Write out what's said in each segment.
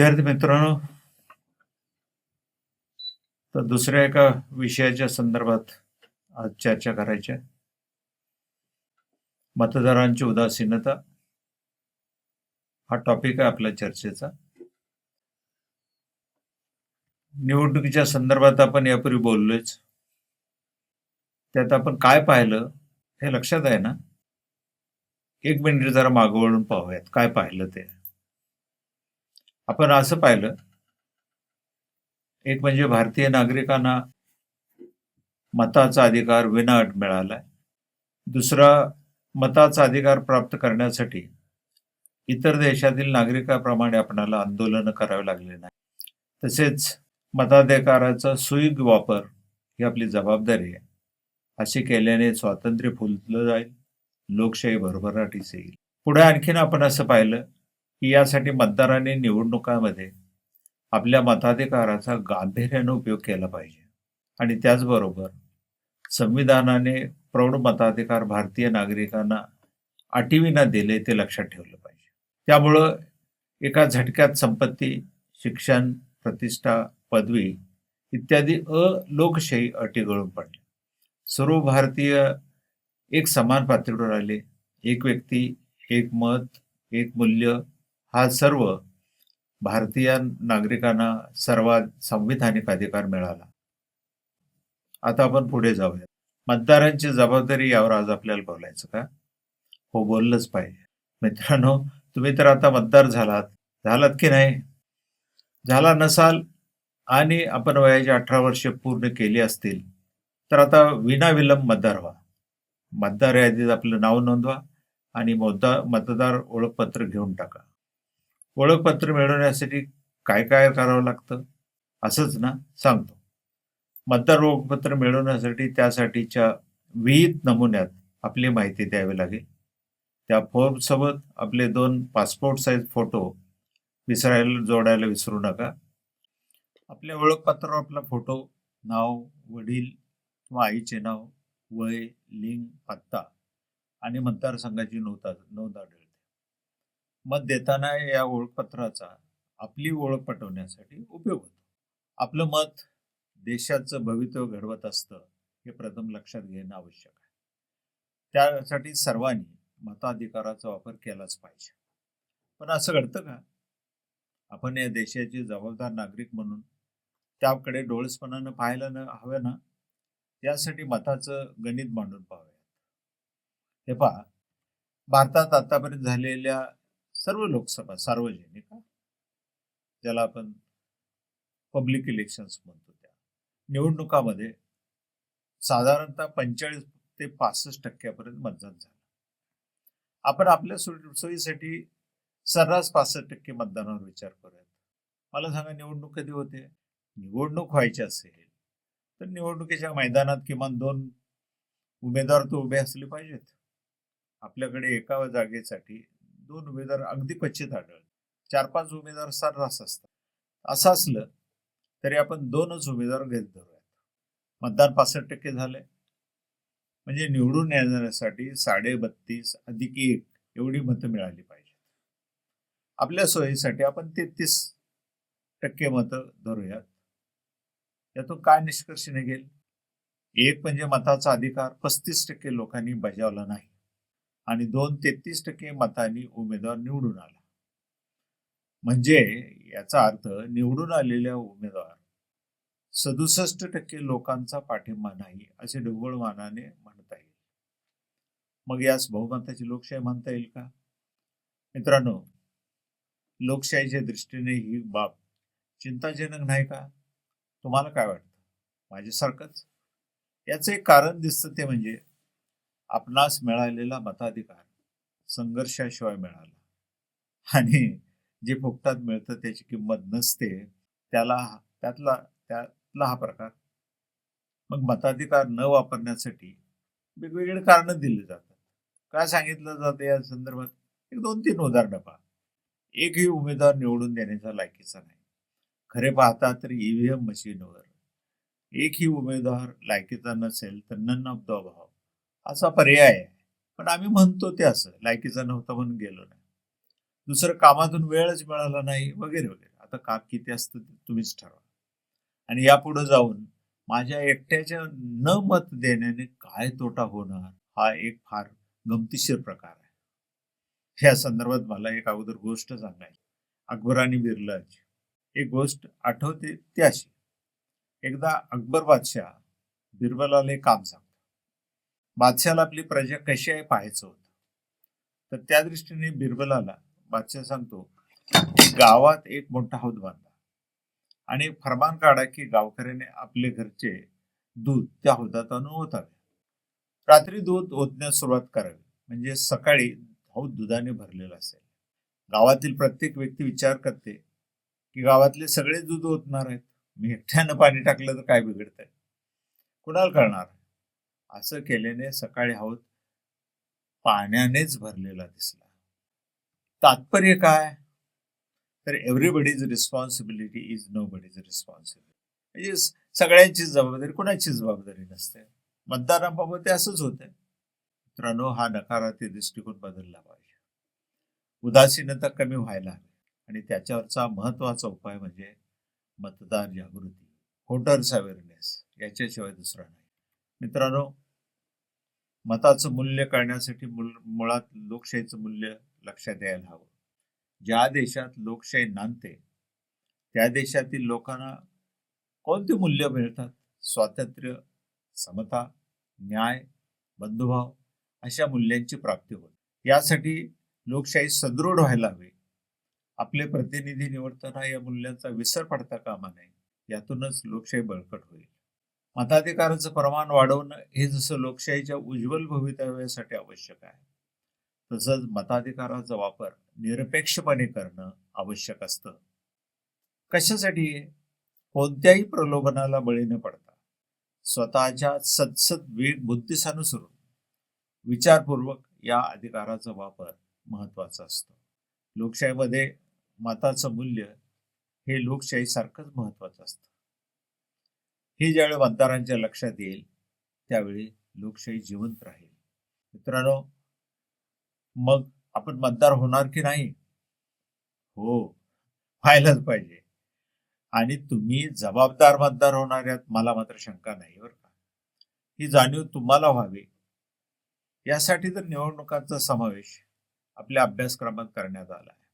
विद्यार्थी मित्रांनो तर दुसऱ्या एका विषयाच्या संदर्भात आज चर्चा करायची मतदारांची उदासीनता हा टॉपिक आहे आपल्या चर्चेचा. निवडणुकीच्या संदर्भात आपण यापूर्वी बोललोच त्यात आपण काय पाहिलं हे लक्षात आहे ना? एक मिनिट जरा मागवळून पाहूयात काय पाहिलं ते. आपण असं पाहिलं एक म्हणजे भारतीय नागरिकांना मताचा अधिकार विनाअट मिळालाय. दुसरा मताचा अधिकार प्राप्त करण्यासाठी इतर देशातील नागरिकाप्रमाणे आपणाला आंदोलन करावे लागले नाही तसेच मताधिकाराचा सुयोग वापर ही आपली जबाबदारी आहे. अशी केल्याने स्वातंत्र्य फुललं जाईल लोकशाही भरभराटीस येईल. पुढे आणखीन आपण असं पाहिलं की यासाठी मतदारांनी निवडणुकामध्ये आपल्या मताधिकाराचा गांभीर्याने उपयोग केला पाहिजे. आणि त्याचबरोबर संविधानाने प्रौढ मताधिकार भारतीय नागरिकांना अटीविना दिले ते लक्षात ठेवलं पाहिजे. त्यामुळं एका झटक्यात संपत्ती शिक्षण प्रतिष्ठा पदवी इत्यादी अलोकशाही अटी गळून पडल्या. सर्व भारतीय एक समान पातळीवर आले. एक व्यक्ती एक मत एक मूल्य हा सर्व भारतीय नागरिकांना सर्वात संविधानिक अधिकार मिळाला. आता आपण पुढे जाऊया. मतदारांची जबाबदारी यावर आज आपल्याला बोलायचं का? हो बोललंच पाहिजे. मित्रांनो तुम्ही तर आता मतदार झालात. झालात की नाही? झाला नसाल आणि आपण वयाची अठरा वर्ष पूर्ण केली असतील तर आता विनाविलंब मतदार व्हा. मतदार यादीत आपलं नाव नोंदवा आणि मतदार मतदार ओळखपत्र घेऊन टाका. ओळखपत्र मिळवण्यासाठी काय काय करावं लागतं? असंच ना? सांगतो. मतदार ओळखपत्र मिळवण्यासाठी त्यासाठीच्या विहित नमुन्यात आपली माहिती द्यावी लागेल. त्या फॉर्मसोबत आपले दोन पासपोर्ट साईज फोटो विसरायला जोडायला विसरू नका. आपल्या ओळखपत्रावर आपला फोटो नाव वडील किंवा आईचे नाव वय लिंग पत्ता आणि मतदारसंघाची नोंद नोंद आढळ मत देताना या ओळखपत्राचा आपली ओळख पटवण्यासाठी उपयोग होतो. आपलं मत देशाचं भवितव्य घडवत असतं हे प्रथम लक्षात घेणं आवश्यक आहे. त्यासाठी सर्वांनी मताधिकाराचा वापर केलाच पाहिजे. पण असं घडतं का? आपण या देशाचे जबाबदार नागरिक म्हणून त्याकडे डोळसपणानं पाहायला न हवं ना? यासाठी मताचं गणित मांडून पाहूया हे पहा भारतात आतापर्यंत झालेल्या सर्व लोकसभा सार्वजनिक ज्याला आपण पब्लिक इलेक्शन्स म्हणतो त्या. निवडणुकामध्ये साधारणतः पंचेचाळीस ते पासष्ट टक्क्यापर्यंत मतदान झालं. आपण आपल्या सोयीसाठी सर्रास पासष्ट टक्के मतदानावर विचार करूयात. मला सांगा निवडणूक कधी होते? निवडणूक व्हायची असेल तर निवडणुकीच्या मैदानात किमान दोन उमेदवार तर उभे असले पाहिजेत. आपल्याकडे एका जागेसाठी दोन उमेदवार अगदी क्वचित आढळ चार पाच उमेदवार सर्रास असतात. असं असलं तरी आपण दोनच उमेदवार घेत धरूयात. मतदान पासष्ट टक्के झाले म्हणजे निवडून येण्यासाठी साडे बत्तीस अधिक एक एवढी मतं मिळाली पाहिजे आपल्या सोयीसाठी आपण तेहतीस टक्के मतं धरूयात. यातून काय निष्कर्ष निघेल? एक म्हणजे मताचा अधिकार पस्तीस टक्के लोकांनी बजावला नाही. आणि दोन तेहतीस टक्के मतांनी उमेदवार निवडून आला. म्हणजे याचा अर्थ निवडून आलेल्या उमेदवार सदुसष्ट टक्के लोकांचा पाठिंबा नाही असे ढोबळ मानाने म्हणता येईल. मग यास बहुमताची लोकशाही म्हणता येईल का? मित्रांनो लोकशाहीच्या दृष्टीने ही बाब चिंताजनक नाही का? तुम्हाला काय वाटतं? माझ्यासारखंच? याचं एक कारण दिसतं ते म्हणजे आपणास मिळालेला मताधिकार संघर्षाशिवाय मिळाला. आणि जे फुकटात मिळतं त्याची किंमत नसते त्याला त्यातला त्यातला हा प्रकार. मग मताधिकार न वापरण्यासाठी वेगवेगळे कारणं दिली जातात. काय सांगितलं जातं या संदर्भात? एक दोन तीन उदाहरणं पहा. एकही उमेदवार निवडून देण्याचा लायकीचा नाही. खरे पाहता तर ईव्हीएम मशीनवर. एकही उमेदवार लायकीचा नसेल तर नन ऑफ द अभाव असा पर्याय आहे. पण आम्ही म्हणतो ते असं लायकीचा नव्हता म्हणून गेलो नाही. दुसरं कामातून वेळच मिळाला नाही वगैरे वगैरे. आता काम किती असतं ते तुम्हीच ठरवा. आणि यापुढे जाऊन माझ्या एकट्याच्या न मत देण्याने काय तोटा होणार हा एक फार गमतीशीर प्रकार आहे. या संदर्भात मला एक अगोदर गोष्ट सांगायची. अकबर आणि बिरलाची एक गोष्ट आठवते ती अशी एकदा अकबर बादशाह बिरबलाला एक काम सांग बादशाला आपली प्रजा कशी आहे पाहायचं होतं. तर त्या दृष्टीने बिरबलाला बादशाह सांगतो की गावात एक मोठा हौद बांधा. आणि फरमान काढा की गावकऱ्याने आपले घरचे दूध त्या हौदात आणून ओतावे. रात्री दूध ओतण्यास सुरुवात करावी. म्हणजे सकाळी हौद दुधाने भरलेला असेल. गावातील प्रत्येक व्यक्ती विचार करते की गावातले सगळे दूध ओतणार आहेत. मी एकट्यानं पाणी टाकलं तर काय बिघडतंय? कुणाला कळणार? असं केल्याने सकाळी हौद पाण्यानेच भरलेला दिसला. तात्पर्य काय? तर everybody's responsibility is nobody's responsibility म्हणजे सगळ्यांची जबाबदारी कुणाची जबाबदारी नसते. मतदारांबाबत ते असंच होतंय. मित्रांनो हा नकारात्मक दृष्टिकोन बदलला पाहिजे. उदासीनता कमी व्हायला हवी. आणि त्याच्यावरचा महत्त्वाचा उपाय म्हणजे मतदार जागृती व्होटर्स अवेअरनेस याच्याशिवाय दुसरा नाही. मित्रांनो मताचं मूल्य कळण्यासाठी मुळात लोकशाहीचं मूल्य लक्षात यायला हवं. ज्या देशात लोकशाही नांदते त्या देशातील लोकांना कोणती मूल्य मिळतात? स्वातंत्र्य समता न्याय बंधुभाव अशा मूल्यांची प्राप्ती होते. यासाठी लोकशाही सदृढ व्हायला हवी. आपले प्रतिनिधी निवडताना या मूल्यांचा विसर पडता कामा नये. यातूनच लोकशाही बळकट होईल. मताधिकाराचं प्रमाण वाढवणं हे जसं लोकशाहीच्या उज्ज्वल भवितव्यासाठी आवश्यक आहे तसंच मताधिकाराचा वापर निरपेक्षपणे करणं आवश्यक असतं. कशासाठी? कोणत्याही प्रलोभनाला बळी न पडता. स्वतःच्या सतसत वेग बुद्धिसानुसरून विचारपूर्वक या अधिकाराचा वापर महत्त्वाचा असतो. लोकशाहीमध्ये मताचं मूल्य हे लोकशाहीसारखंच महत्वाचं असतं. हे ज्यावेळी मतदारांच्या लक्षात येईल त्यावेळी लोकशाही जिवंत राहील. मित्रांनो मग आपण मतदार होणार की नाही? हो व्हायलाच पाहिजे. आणि तुम्ही जबाबदार मतदार होणार यात मला मात्र शंका नाही बरं का. ही जाणीव तुम्हाला व्हावी. यासाठी तर निवडणुकांचा समावेश आपल्या अभ्यासक्रमात करण्यात आला आहे.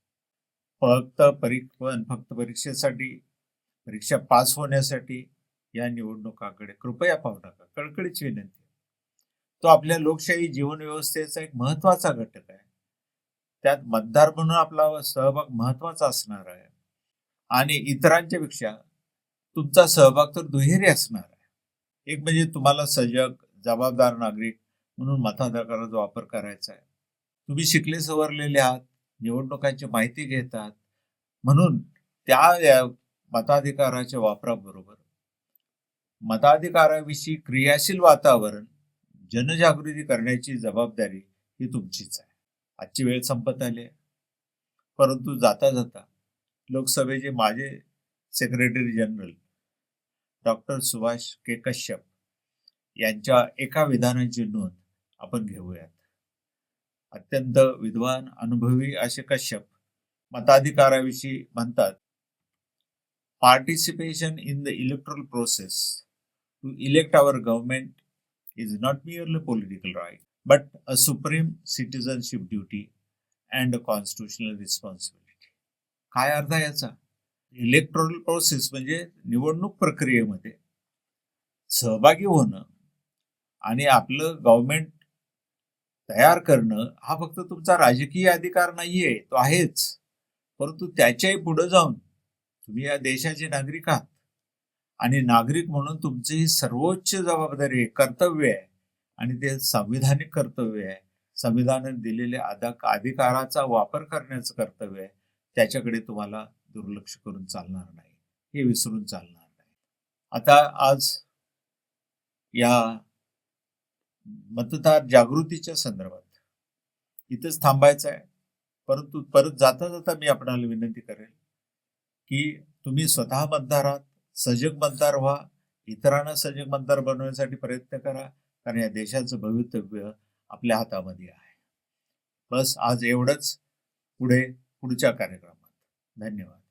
फक्त परीक्षण फक्त परीक्षेसाठी परीक्षा पास होण्यासाठी या निवडणुकाकडे कृपया पाहू नका. कडकडीच विनंती तो आपल्या लोकशाही जीवन व्यवस्थेचा एक महत्त्वाचा घटक आहे. त्यात मतदार म्हणून आपला सहभाग महत्त्वाचा असणार आहे. आणि इतरांच्या पेक्षा तुमचा सहभाग तर दुहेरी असणार आहे. एक म्हणजे तुम्हाला सजग जबाबदार नागरिक म्हणून मताधिकाराचा वापर करायचा आहे. तुम्ही शिकले सवरलेले आहात निवडणुकांची माहिती घेतात. म्हणून त्या मताधिकाराच्या वापराबरोबर मताधिकाराविषयी क्रियाशील वातावरण जनजागृती करण्याची जबाबदारी ही तुमचीच आहे. आजची वेळ संपत आली आहे. परंतु जाता जाता लोकसभेचे माझे secretary general doctor Subhash K Kashyap यांच्या एका विधानाची नोंद आपण घेऊयात. अत्यंत विद्वान अनुभवी असे कश्यप मताधिकाराविषयी म्हणतात participation in the electoral process to elect our government is not merely political right, but a supreme citizenship duty and a constitutional responsibility. काय अर्थ आहे याचा? इलेक्ट्रॉनिक प्रोसेस म्हणजे निवडणूक प्रक्रियेमध्ये सहभागी होणं आणि आपलं गव्हर्नमेंट तयार करणं हा फक्त तुमचा राजकीय अधिकार नाहीये तो आहेच. परंतु त्याच्याही पुढे जाऊन तुम्ही या देशाचे नागरिक आहात. आणि नागरिक म्हणून तुमची ही सर्वोच्च जबाबदारी आहे कर्तव्य आहे. आणि ते संविधानिक कर्तव्य आहे. संविधानाने दिलेल्या अधिक अधिकाराचा वापर करण्याचं कर्तव्य आहे. त्याच्याकडे तुम्हाला दुर्लक्ष करून चालणार नाही. हे विसरून चालणार नाही. आता आज या मतदार जागृतीच्या संदर्भात इथंच थांबायचं आहे. परंतु परत जाता जाता मी आपणाला विनंती करेल की तुम्ही स्वतः मतदार आहात. सजग मतदार व्हा. इतरांना सजग मतदार बनवण्यासाठी प्रयत्न करा. कारण या देशाचं भवितव्य आपल्या हातामध्ये आहे. बस आज एवढंच. पुढे पुढच्या कार्यक्रमात. धन्यवाद.